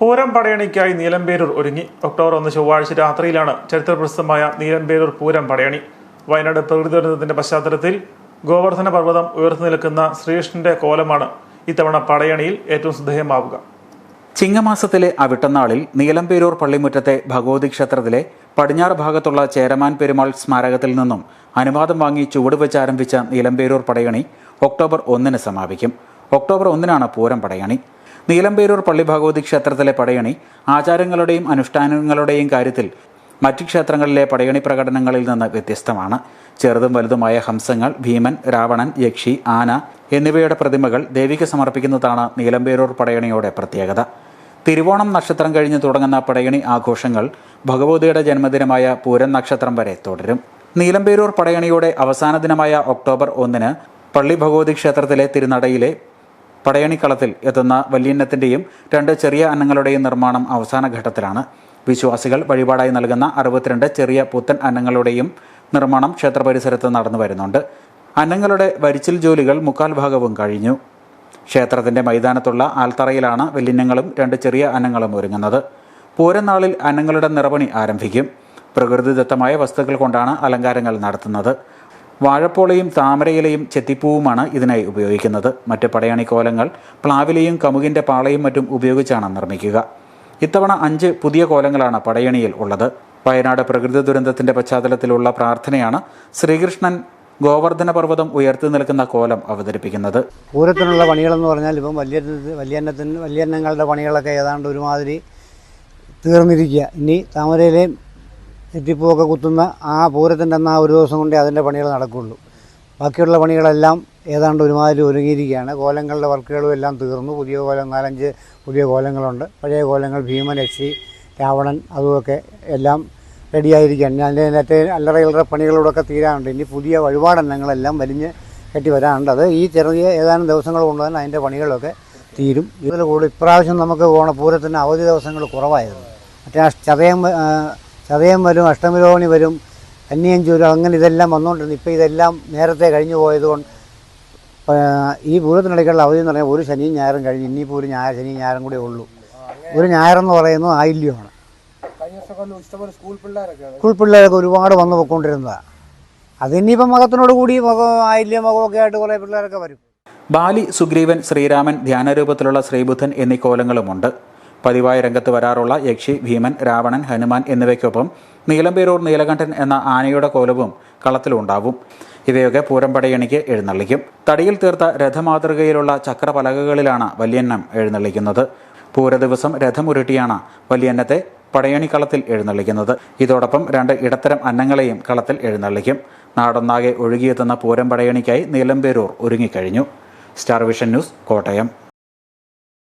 പൂരം പടയണിക്കായി നീലമ്പേരൂർ ഒരുങ്ങി. ഒക്ടോബർ ഒന്ന് ചൊവ്വാഴ്ച രാത്രിയിലാണ് ചരിത്രപ്രസിദ്ധമായ നീലമ്പേരൂർ പൂരം പടയണി. വയനാട് പ്രകൃതി ദുരന്തത്തിന്റെ പശ്ചാത്തലത്തിൽ ഗോവർദ്ധന പർവതം ഉയർത്തു നിൽക്കുന്ന ശ്രീകൃഷ്ണന്റെ കോലമാണ് ഇത്തവണ പടയണിയിൽ ഏറ്റവും ശ്രദ്ധേയമാവുക. ചിങ്ങമാസത്തിലെ അവിട്ടനാളിൽ നീലമ്പേരൂർ പള്ളിമുറ്റത്തെ ഭഗവതി ക്ഷേത്രത്തിലെ പടിഞ്ഞാറ് ഭാഗത്തുള്ള ചേരമാൻ പെരുമാൾ സ്മാരകത്തിൽ നിന്നും അനുവാദം വാങ്ങി ചുവടുവെച്ച് ആരംഭിച്ച നീലമ്പേരൂർ പടയണി ഒക്ടോബർ ഒന്നിന് സമാപിക്കും. ഒക്ടോബർ ഒന്നിനാണ് പൂരം പടയണി. നീലമ്പേരൂർ പള്ളി ഭഗവതി ക്ഷേത്രത്തിലെ പടയണി ആചാരങ്ങളുടെയും അനുഷ്ഠാനങ്ങളുടെയും കാര്യത്തിൽ മറ്റ് ക്ഷേത്രങ്ങളിലെ പടയണി പ്രകടനങ്ങളിൽ നിന്ന് വ്യത്യസ്തമാണ്. ചെറുതും വലുതുമായ ഹംസങ്ങൾ ഭീമൻ രാവണൻ യക്ഷി ആന എന്നിവയുടെ പ്രതിമകൾ ദേവിക്ക് സമർപ്പിക്കുന്നതാണ് നീലമ്പേരൂർ പടയണിയുടെ പ്രത്യേകത. തിരുവോണം നക്ഷത്രം കഴിഞ്ഞ് തുടങ്ങുന്ന പടയണി ആഘോഷങ്ങൾ ഭഗവതിയുടെ ജന്മദിനമായ പൂരൻ നക്ഷത്രം വരെ തുടരും. നീലമ്പേരൂർ പടയണിയുടെ അവസാന ദിനമായ ഒക്ടോബർ ഒന്നിന് പള്ളി ഭഗവതി ക്ഷേത്രത്തിലെ തിരുനടയിലെ പടയണിക്കളത്തിൽ എത്തുന്ന വല്യന്നത്തിന്റെയും രണ്ട് ചെറിയ അന്നങ്ങളുടെയും നിർമ്മാണം അവസാന ഘട്ടത്തിലാണ്. വിശ്വാസികൾ വഴിപാടായി നൽകുന്ന അറുപത്തിരണ്ട് ചെറിയ പുത്തൻ അന്നങ്ങളുടെയും നിർമ്മാണം ക്ഷേത്ര പരിസരത്ത് നടന്നു വരുന്നുണ്ട്. അന്നങ്ങളുടെ വരിച്ചിൽ ജോലികൾ മുക്കാൽ ഭാഗവും കഴിഞ്ഞു. ക്ഷേത്രത്തിന്റെ മൈതാനത്തുള്ള ആൽത്തറയിലാണ് വെല്ലിനങ്ങളും രണ്ട് ചെറിയ അന്നങ്ങളും ഒരുങ്ങുന്നത്. പൂരനാളിൽ അന്നങ്ങളുടെ നിറപണി ആരംഭിക്കും. പ്രകൃതിദത്തമായ വസ്തുക്കൾ കൊണ്ടാണ് അലങ്കാരങ്ങൾ നടത്തുന്നത്. വാഴപ്പോളയും താമരയിലയും ചെത്തിപ്പൂവുമാണ് ഇതിനായി ഉപയോഗിക്കുന്നത്. മറ്റ് പടയണി കോലങ്ങൾ പ്ലാവിലയും കമുകിന്റെ പാളയും മറ്റും ഉപയോഗിച്ചാണ് നിർമ്മിക്കുക. ഇത്തവണ അഞ്ച് പുതിയ കോലങ്ങളാണ് പടയണിയിൽ ഉള്ളത്. വയനാട് പ്രകൃതി ദുരന്തത്തിന്റെ പശ്ചാത്തലത്തിലുള്ള പ്രാർത്ഥനയാണ് ശ്രീകൃഷ്ണൻ ഗോവർദ്ധന പർവതം ഉയർത്തി നിൽക്കുന്ന കോലം അവതരിപ്പിക്കുന്നത്. പൂരത്തിനുള്ള പണികളെന്ന് പറഞ്ഞാൽ ഇപ്പം വലിയ വലിയന്നത്തിന് വലിയന്നങ്ങളുടെ പണികളൊക്കെ ഏതാണ്ട് ഒരുമാതിരി തീർന്നിരിക്കുക. ഇനി താമരയിലെയും നെറ്റിപ്പൂവൊക്കെ കുത്തുന്ന ആ പൂരത്തിന്റെ അന്ന് ആ ഒരു ദിവസം കൊണ്ടേ അതിന്റെ പണികൾ നടക്കുകയുള്ളൂ ബാക്കിയുള്ള പണികളെല്ലാം ഏതാണ്ട് ഒരുമാതിരി ഒരുങ്ങിയിരിക്കുകയാണ്. കോലങ്ങളുടെ വർക്കുകളും എല്ലാം തീർന്നു. പുതിയ കോലം നാലഞ്ച് പുതിയ കോലങ്ങളുണ്ട്. പഴയ കോലങ്ങൾ ഭീമൻ യക്ഷി രാവണൻ അതുമൊക്കെ എല്ലാം റെഡിയായിരിക്കുകയാണ്. ഞാൻ മറ്റേ അല്ലറ ഇല്ലറ പണികളോടൊക്കെ തീരാനുണ്ട് ഇനി പുതിയ വഴിപാടെണ്ണങ്ങളെല്ലാം വലിഞ്ഞ് കെട്ടി വരാനുണ്ട് അത് ഈ ചെറിയ ഏതാനും ദിവസങ്ങൾ കൊണ്ട് തന്നെ അതിന്റെ പണികളൊക്കെ തീരും. ഇതിൽ കൂടുതൽ ഇപ്രാവശ്യം നമുക്ക് ഓണപ്പൂരത്തിന് അവധി ദിവസങ്ങൾ കുറവായിരുന്നു. മറ്റേ ആ ചതയം ചതയം വരും അഷ്ടമിരോഹിണി വരും അന്യം വരും അങ്ങനെ ഇതെല്ലാം വന്നുകൊണ്ടിരുന്നു ഇപ്പോൾ ഇതെല്ലാം നേരത്തെ കഴിഞ്ഞു പോയതുകൊണ്ട് ഈ പൂരത്തിനിടയ്ക്കുള്ള അവധി എന്ന് പറഞ്ഞാൽ ഒരു ശനിയും ഞായറും കഴിഞ്ഞു ഇനിയിപ്പോൾ ഒരു ഞായർ ശനിയും ഞായറും കൂടെ ഉള്ളൂ. ഒരു ഞായറെന്ന് പറയുന്നത് ആയില്യമാണ്. സ്കൂൾ പിള്ളേരൊക്കെ ഒരുപാട് വന്നു പോയിക്കൊണ്ടിരുന്നതാണ് അതിനിപ്പം മകത്തിനോട് കൂടി ആയില്യം ആയില്യ മകമൊക്കെ ആയിട്ട് കുറേ പിള്ളേരൊക്കെ വരും. ബാലി സുഗ്രീവൻ ശ്രീരാമൻ ധ്യാനരൂപത്തിലുള്ള ശ്രീബുദ്ധൻ എന്നീ കോലങ്ങളുമുണ്ട്. പതിവായി രംഗത്ത് വരാറുള്ള യക്ഷി ഭീമൻ രാവണൻ ഹനുമാൻ എന്നിവയ്ക്കൊപ്പം നീലമ്പേരൂർ നീലകണ്ഠൻ എന്ന ആനയുടെ കോലവും കളത്തിലുണ്ടാവും. ഇവയൊക്കെ പൂരം പടയണിക്ക് എഴുന്നള്ളിക്കും. തടിയിൽ തീർത്ത രഥമാതൃകയിലുള്ള ചക്രപലകകളിലാണ് വല്യന്നം എഴുന്നള്ളിക്കുന്നത്. പൂരദിവസം രഥമുരുട്ടിയാണ് വല്യന്നത്തെ പടയണിക്കളത്തിൽ എഴുന്നള്ളിക്കുന്നത്. ഇതോടൊപ്പം രണ്ട് ഇടത്തരം അന്നങ്ങളെയും കളത്തിൽ എഴുന്നള്ളിക്കും. നാടൊന്നാകെ ഒഴുകിയെത്തുന്ന പൂരം പടയണിക്കായി നീലമ്പേരൂർ ഒരുങ്ങിക്കഴിഞ്ഞു. Star vision news Kottayam.